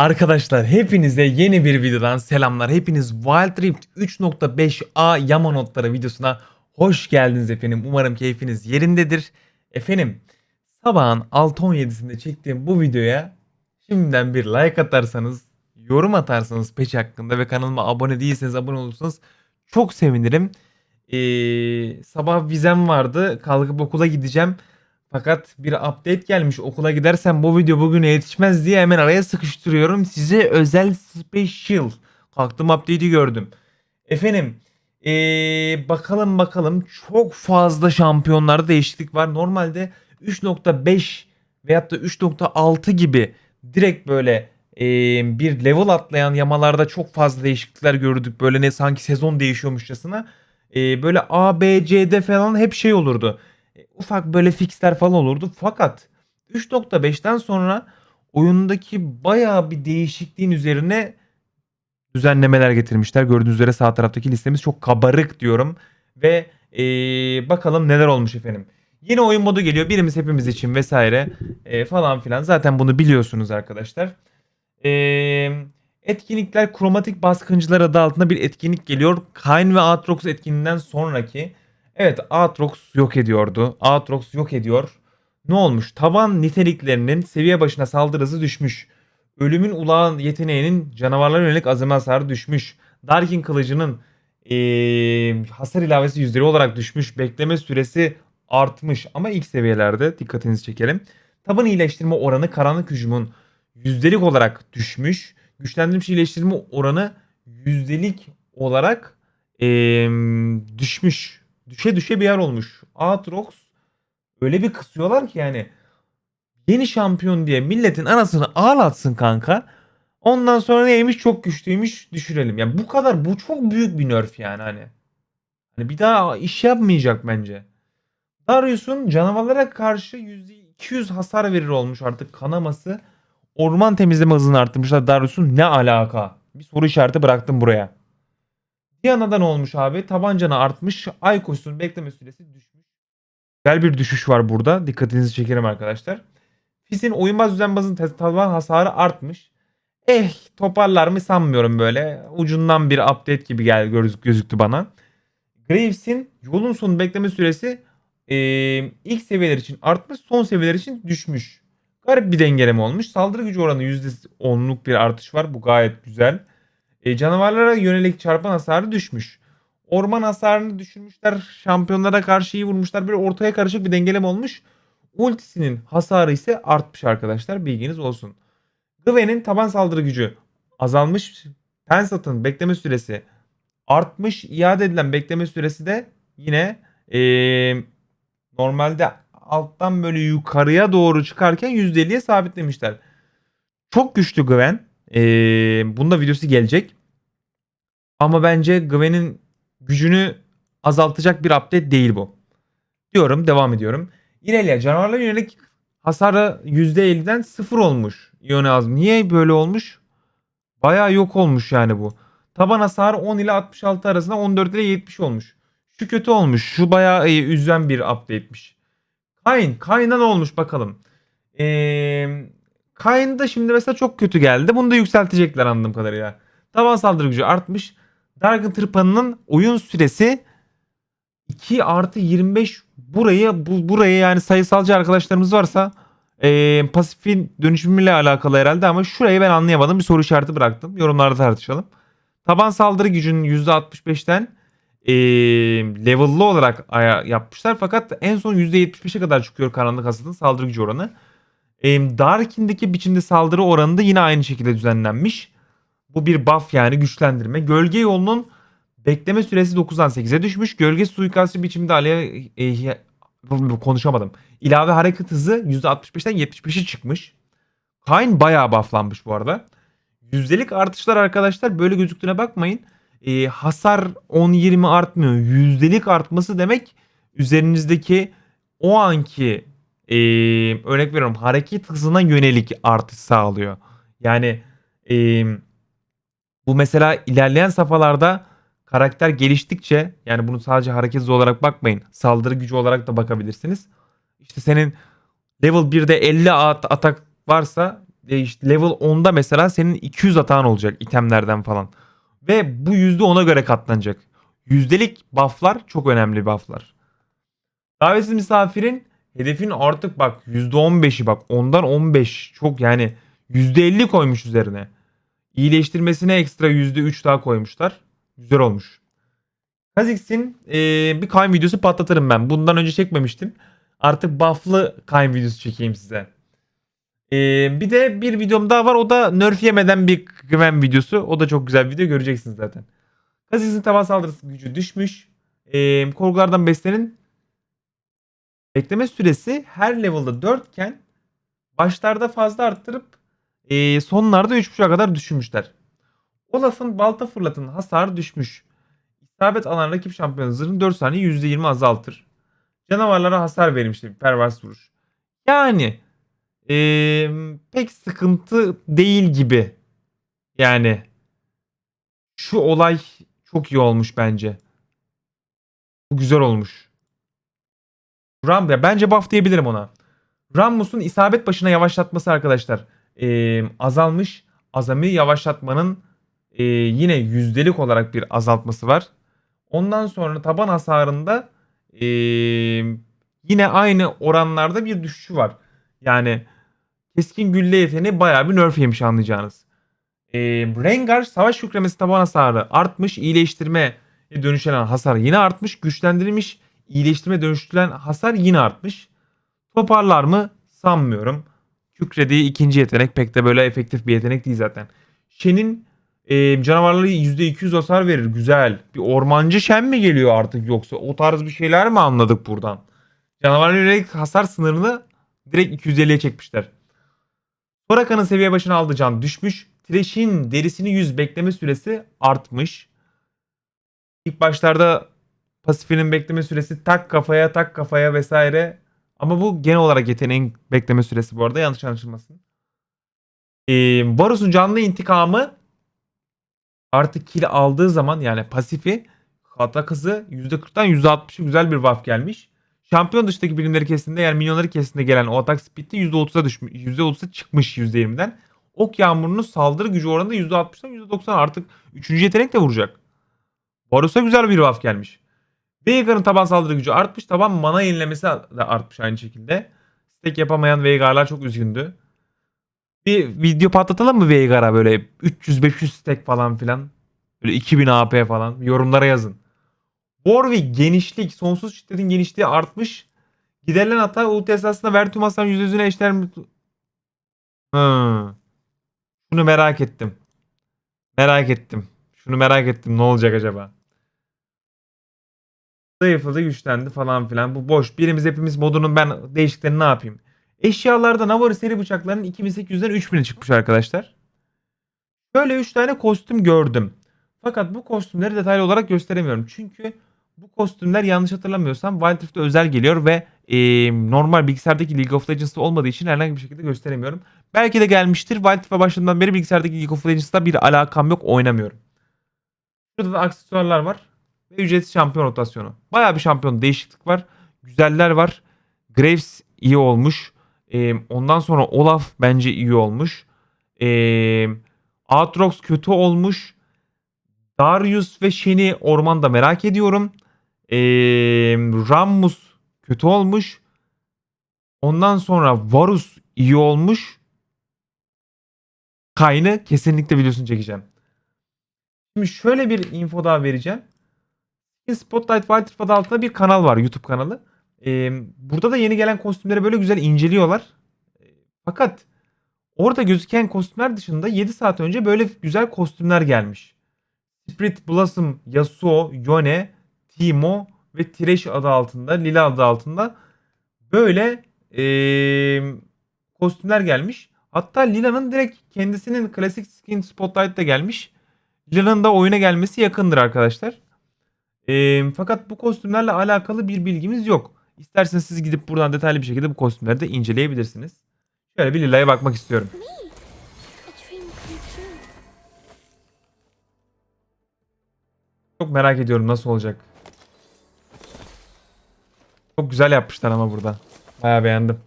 Arkadaşlar hepinize yeni bir videodan selamlar. Hepiniz Wild Rift 3.5a Yama notları videosuna hoş geldiniz efendim. Umarım keyfiniz yerindedir. Efendim sabahın 6.17'sinde çektiğim bu videoya şimdiden bir like atarsanız, yorum atarsanız peç hakkında ve kanalıma abone değilseniz abone olursanız çok sevinirim. Ee, sabah vizem vardı. Kalkıp okula gideceğim. Fakat bir update gelmiş. Okula gidersem bu video bugüne yetişmez diye hemen araya sıkıştırıyorum. Size özel special. Kalktım update'i gördüm. Efendim ee, bakalım bakalım çok fazla şampiyonlarda değişiklik var. Normalde 3.5 veyahut da 3.6 gibi direkt böyle ee, bir level atlayan yamalarda çok fazla değişiklikler gördük. Böyle ne sanki sezon değişiyormuşçasına. Ee, böyle A, B, C'de falan hep şey olurdu. Ufak böyle fixler falan olurdu. Fakat 3.5'ten sonra oyundaki bayağı bir değişikliğin üzerine düzenlemeler getirmişler. Gördüğünüz üzere sağ taraftaki listemiz çok kabarık diyorum. Ve ee, bakalım neler olmuş efendim. Yeni oyun modu geliyor. Birimiz hepimiz için vesaire e, falan filan. Zaten bunu biliyorsunuz arkadaşlar. Eee etkinlikler kromatik baskıncılar adı altında bir etkinlik geliyor. Kain ve Aatrox etkinliğinden sonraki. Evet Aatrox yok ediyordu. Aatrox yok ediyor. Ne olmuş? Taban niteliklerinin seviye başına saldırı hızı düşmüş. Ölümün ulağın yeteneğinin canavarlara yönelik azami hasarı düşmüş. Darkin kılıcının eee, hasar ilavesi yüzleri olarak düşmüş. Bekleme süresi artmış ama ilk seviyelerde dikkatinizi çekelim. Taban iyileştirme oranı karanlık hücumun yüzdelik olarak düşmüş. Güçlendirilmiş iyileştirme oranı yüzdelik olarak eee, düşmüş. Düşe düşe bir yer olmuş. Aatrox öyle bir kısıyorlar ki yani yeni şampiyon diye milletin anasını ağlatsın kanka. Ondan sonra neymiş çok güçlüymüş düşürelim. Yani bu kadar bu çok büyük bir nerf yani hani. Hani bir daha iş yapmayacak bence. Darius'un canavarlara karşı %200 hasar verir olmuş artık kanaması. Orman temizleme hızını arttırmışlar. Darius'un ne alaka? Bir soru işareti bıraktım buraya. Diana'dan olmuş abi. Tabancana artmış. Aykos'un bekleme süresi düşmüş. Güzel bir düşüş var burada. Dikkatinizi çekerim arkadaşlar. Fizz'in oyunbaz düzenbazın taban hasarı artmış. Eh toparlar mı sanmıyorum böyle. Ucundan bir update gibi gel gözük gözüktü bana. Graves'in yolun sonu bekleme süresi eee, ilk seviyeler için artmış, son seviyeler için düşmüş. Garip bir dengeleme olmuş. Saldırı gücü oranı %10'luk bir artış var. Bu gayet güzel. E, canavarlara yönelik çarpan hasarı düşmüş. Orman hasarını düşürmüşler. Şampiyonlara karşı iyi vurmuşlar. Böyle ortaya karışık bir dengeleme olmuş. Ultisinin hasarı ise artmış arkadaşlar. Bilginiz olsun. Gwen'in taban saldırı gücü azalmış. Pensat'ın bekleme süresi artmış. İade edilen bekleme süresi de yine eee, normalde alttan böyle yukarıya doğru çıkarken %50'ye sabitlemişler. Çok güçlü Gwen. Ee, bunda videosu gelecek. Ama bence Gwen'in gücünü azaltacak bir update değil bu. Diyorum devam ediyorum. İrelia canavarlara yönelik hasarı %50'den 0 olmuş. Ionaz niye böyle olmuş? Bayağı yok olmuş yani bu. Taban hasarı 10 ile 66 arasında 14 ile 70 olmuş. Şu kötü olmuş. Şu bayağı e, üzen bir update'miş. Kain. Kain'da ne olmuş bakalım. Eee Kain'da şimdi mesela çok kötü geldi. Bunu da yükseltecekler anladığım kadarıyla. Taban saldırı gücü artmış. Darkın tırpanının oyun süresi 2 artı 25 burayı bu, burayı yani sayısalcı arkadaşlarımız varsa eee pasifin dönüşümüyle alakalı herhalde ama şurayı ben anlayamadım. Bir soru işareti bıraktım. Yorumlarda tartışalım. Taban saldırı gücünün %65'ten eee level'lı olarak yapmışlar. Fakat en son %75'e kadar çıkıyor karanlık hasadın saldırı gücü oranı. Darkin'deki biçimde saldırı oranı da yine aynı şekilde düzenlenmiş. Bu bir buff yani güçlendirme. Gölge yolunun bekleme süresi 9'dan 8'e düşmüş. Gölge suikastçı biçimde aleye e, konuşamadım. İlave hareket hızı %65'ten 75'e çıkmış. Kain bayağı bufflanmış bu arada. Yüzdelik artışlar arkadaşlar böyle gözüktüğüne bakmayın. Ee, hasar 10-20 artmıyor. Yüzdelik artması demek üzerinizdeki o anki ee, örnek veriyorum hareket hızına yönelik artış sağlıyor. Yani ee, bu mesela ilerleyen safhalarda karakter geliştikçe yani bunu sadece hareket hızı olarak bakmayın. Saldırı gücü olarak da bakabilirsiniz. İşte senin level 1'de 50 at atak varsa e, işte level 10'da mesela senin 200 atağın olacak itemlerden falan. Ve bu yüzde ona göre katlanacak. Yüzdelik bufflar çok önemli bufflar. Davetsiz misafirin hedefin artık bak %15'i bak ondan 15 çok yani %50 koymuş üzerine. İyileştirmesine ekstra %3 daha koymuşlar. Güzel olmuş. Kha'Zix'in eee, bir Kayn videosu patlatırım ben. Bundan önce çekmemiştim. Artık buff'lı Kayn videosu çekeyim size. Eee, bir de bir videom daha var. O da nerf yemeden bir Gwen videosu. O da çok güzel bir video göreceksiniz zaten. Kha'Zix'in taban saldırısı gücü düşmüş. Eee korkulardan beslenin. Bekleme süresi her level'da 4 iken başlarda fazla arttırıp eee, sonlarda 3.5'a kadar düşürmüşler. Olaf'ın balta fırlatın hasarı düşmüş. İsabet alan rakip şampiyonun zırhını 4 saniye %20 azaltır. Canavarlara hasar verilmiştir. Pervers vuruş. Yani eee, pek sıkıntı değil gibi. Yani şu olay çok iyi olmuş bence. Bu güzel olmuş. Ram ya bence buff diyebilirim ona. Rammus'un isabet başına yavaşlatması arkadaşlar eee, azalmış. Azami yavaşlatmanın eee, yine yüzdelik olarak bir azaltması var. Ondan sonra taban hasarında eee, yine aynı oranlarda bir düşüşü var. Yani keskin gülle yeteneği bayağı bir nerf yemiş anlayacağınız. Eee Rengar savaş yükremesi taban hasarı artmış. iyileştirme dönüştürülen hasar yine artmış. Güçlendirilmiş iyileştirme dönüştürülen hasar yine artmış. Toparlar mı? Sanmıyorum. Kükrediği ikinci yetenek pek de böyle efektif bir yetenek değil zaten. Shen'in e, canavarları %200 hasar verir. Güzel. Bir ormancı Shen mi geliyor artık yoksa? O tarz bir şeyler mi anladık buradan? Canavarlara yönelik hasar sınırını direkt 250'ye çekmişler. Soraka'nın seviye başına aldığı can düşmüş. Thresh'in derisini 100 bekleme süresi artmış. İlk başlarda pasifinin bekleme süresi tak kafaya tak kafaya vesaire. Ama bu genel olarak yeteneğin bekleme süresi bu arada yanlış anlaşılmasın. Ee, Varus'un canlı intikamı artık kill aldığı zaman yani pasifi atak hızı %40'dan %60'ı güzel bir buff gelmiş. Şampiyon dışındaki birimleri kesinde yani minyonları kesinde gelen o atak speed'de %30'a düşmüş. %30'a çıkmış %20'den. Ok yağmurunun saldırı gücü oranında %60'dan %90 artık 3. yetenek de vuracak. Varus'a güzel bir buff gelmiş. Veigar'ın taban saldırı gücü artmış. Taban mana yenilemesi de artmış aynı şekilde. Stack yapamayan Veigar'lar çok üzgündü. Bir video patlatalım mı Veigar'a böyle 300-500 stack falan filan. Böyle 2000 AP falan. Yorumlara yazın. Warwick genişlik, sonsuz şiddetin genişliği artmış. Giderilen hata ulti esasında ver tüm hasarın %100'üne eşler mi? Hmm. Şunu merak ettim. Merak ettim. Şunu merak ettim. Ne olacak acaba? Zayıfladı, güçlendi falan filan. Bu boş. Birimiz hepimiz modunun ben değişiklerini ne yapayım? Eşyalarda Navarro seri bıçaklarının 2800'den 3000'e çıkmış arkadaşlar. Şöyle 3 tane kostüm gördüm. Fakat bu kostümleri detaylı olarak gösteremiyorum. Çünkü bu kostümler yanlış hatırlamıyorsam Wild Rift'e özel geliyor ve e, normal bilgisayardaki League of Legends'ta olmadığı için herhangi bir şekilde gösteremiyorum. Belki de gelmiştir. Wild Rift'e başladığından beri bilgisayardaki League of Legends'ta bir alakam yok oynamıyorum. Şurada da aksesuarlar var. Ve ücretsiz şampiyon rotasyonu. Bayağı bir şampiyon değişiklik var. Güzeller var. Graves iyi olmuş. Ee, ondan sonra Olaf bence iyi olmuş. Ee, Aatrox kötü olmuş. Darius ve Shen'i ormanda merak ediyorum. Ee, Rammus kötü olmuş. Ondan sonra Varus iyi olmuş. Kayn'ı kesinlikle videosunu çekeceğim. Şimdi şöyle bir info daha vereceğim. Spotlight Rift adı altında bir kanal var YouTube kanalı. Ee, burada da yeni gelen kostümleri böyle güzel inceliyorlar. Fakat orada gözüken kostümler dışında 7 saat önce böyle güzel kostümler gelmiş. Spirit Blossom, Yasuo, Yone, Timo ve Thresh adı altında, Lila adı altında böyle ee, kostümler gelmiş. Hatta Lila'nın direkt kendisinin klasik skin Spotlight'ta gelmiş. Lila'nın da oyuna gelmesi yakındır arkadaşlar. Ee, fakat bu kostümlerle alakalı bir bilgimiz yok. İsterseniz siz gidip buradan detaylı bir şekilde bu kostümleri de inceleyebilirsiniz. Şöyle bir Lila'ya bakmak istiyorum. Çok merak ediyorum nasıl olacak. Çok güzel yapmışlar ama burada. Bayağı beğendim.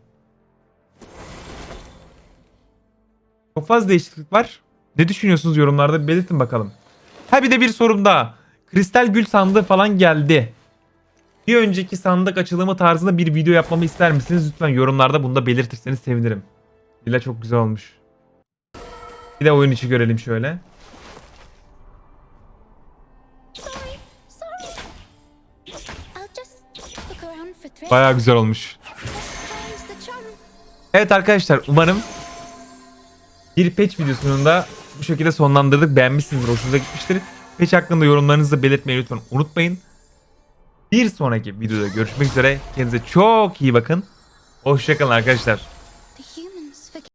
Çok fazla değişiklik var. Ne düşünüyorsunuz yorumlarda belirtin bakalım. Ha bir de bir sorum daha. Kristal gül sandığı falan geldi. Bir önceki sandık açılımı tarzında bir video yapmamı ister misiniz? Lütfen yorumlarda bunu da belirtirseniz sevinirim. Villa çok güzel olmuş. Bir de oyun içi görelim şöyle. Baya güzel olmuş. Evet arkadaşlar umarım bir patch videosunu da bu şekilde sonlandırdık. Beğenmişsinizdir, hoşunuza gitmiştir. Patch hakkında yorumlarınızı belirtmeyi lütfen unutmayın. Bir sonraki videoda görüşmek üzere. Kendinize çok iyi bakın. Hoşçakalın arkadaşlar.